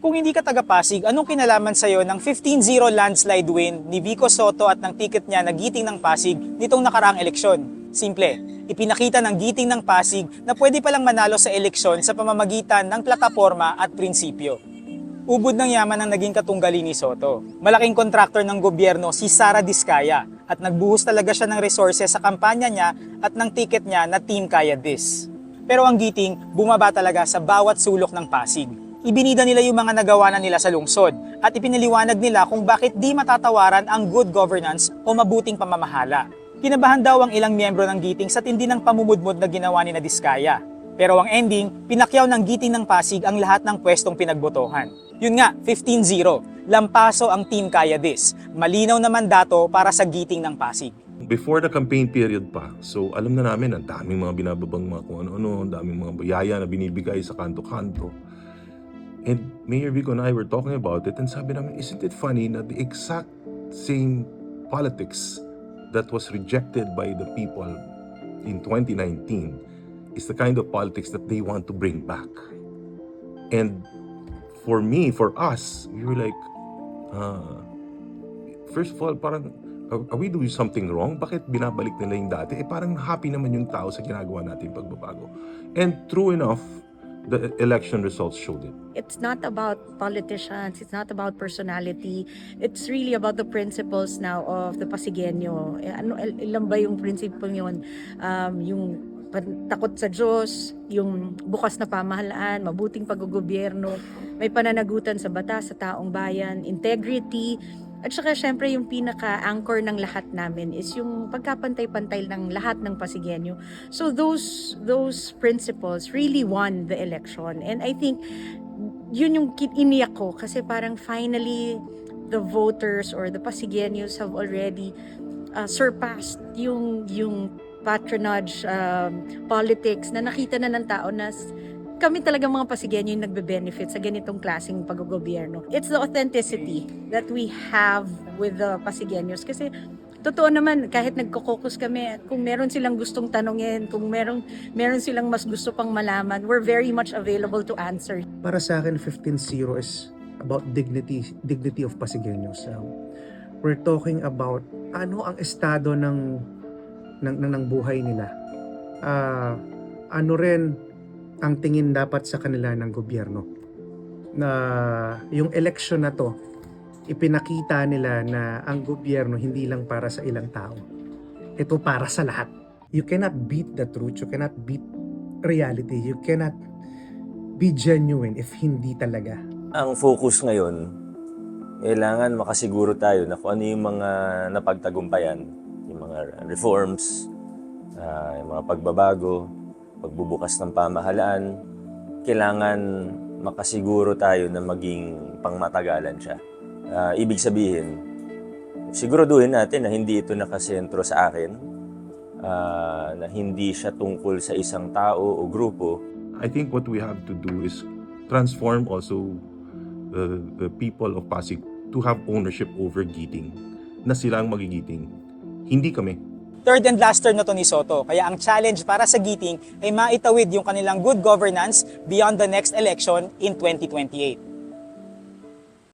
Kung hindi ka taga Pasig, anong kinalaman sa'yo ng 15-0 landslide win ni Vico Soto at ng ticket niya na giting ng Pasig nitong nakaraang eleksyon? Simple, ipinakita ng giting ng Pasig na pwede palang manalo sa eleksyon sa pamamagitan ng plataforma at prinsipyo. Ubod ng yaman ang naging katunggali ni Soto. Malaking kontraktor ng gobyerno si Sara Diskaya at nagbuhos talaga siya ng resources sa kampanya niya at ng ticket niya na Team Kaya This. Pero ang giting, bumaba talaga sa bawat sulok ng Pasig. Ibinida nila yung mga nagawa na nila sa lungsod at ipinaliwanag nila kung bakit di matatawaran ang good governance o mabuting pamamahala. Kinabahan daw ang ilang miyembro ng giting sa tindi ng pamumudmod na ginawa ni na Diskaya. Pero ang ending, pinakyaw ng giting ng Pasig ang lahat ng pwestong pinagbotohan. Yun nga, 15-0. Lampaso ang team kaya this. Malinaw na mandato para sa giting ng Pasig. before the campaign period pa, so alam na namin, ang daming mga binababang mga kung ano-ano, ang daming mga bayaya na binibigay sa kanto-kanto. And Mayor Vico and I were talking about it and sabi namin, isn't it funny na the exact same politics that was rejected by the people in 2019 is the kind of politics that they want to bring back. And for me, for us, we were like, ah, first of all, parang, are we doing something wrong? Bakit binabalik nila yung dati? Eh parang happy naman yung tao sa ginagawa natin pagbabago. And true enough, the election results showed it. It's not about politicians, it's not about personality. It's really about the principles now of the Pasigenyo. Eh, Ano, il- ilan ba yung principle yun? Um, yung takot sa Diyos, yung bukas na pamahalaan, mabuting paggogobyerno, may pananagutan sa batas, sa taong bayan, integrity, at saka syempre yung pinaka-anchor ng lahat namin is yung pagkapantay-pantay ng lahat ng Pasigenyo. So those those principles really won the election. And I think yun yung iniyak ko kasi parang finally the voters or the Pasigenyos have already uh, surpassed yung yung patronage um, politics na nakita na ng tao na kami talaga mga Pasigenyo yung nagbe-benefit sa ganitong klaseng paggogobyerno. It's the authenticity that we have with the Pasigenyos kasi totoo naman kahit nagko-caucus kami kung meron silang gustong tanungin kung meron meron silang mas gusto pang malaman we're very much available to answer para sa akin 15-0 is about dignity dignity of Pasigueños. Um, we're talking about ano ang estado ng ng, ng, ng buhay nila. Ah, ano rin ang tingin dapat sa kanila ng gobyerno. Na yung election na to, ipinakita nila na ang gobyerno hindi lang para sa ilang tao. Ito para sa lahat. You cannot beat the truth. You cannot beat reality. You cannot be genuine if hindi talaga. Ang focus ngayon, kailangan makasiguro tayo na kung ano yung mga napagtagumpayan, yung mga reforms, ah, yung mga pagbabago, pagbubukas ng pamahalaan, kailangan makasiguro tayo na maging pangmatagalan siya. Ah, ibig sabihin, siguraduhin natin na hindi ito nakasentro sa akin, ah, na hindi siya tungkol sa isang tao o grupo, I think what we have to do is transform also the, the people of Pasig to have ownership over Giting. Na sila ang magigiting. Hindi kami. Third and last term na to ni Soto, kaya ang challenge para sa Giting ay maitawid yung kanilang good governance beyond the next election in 2028.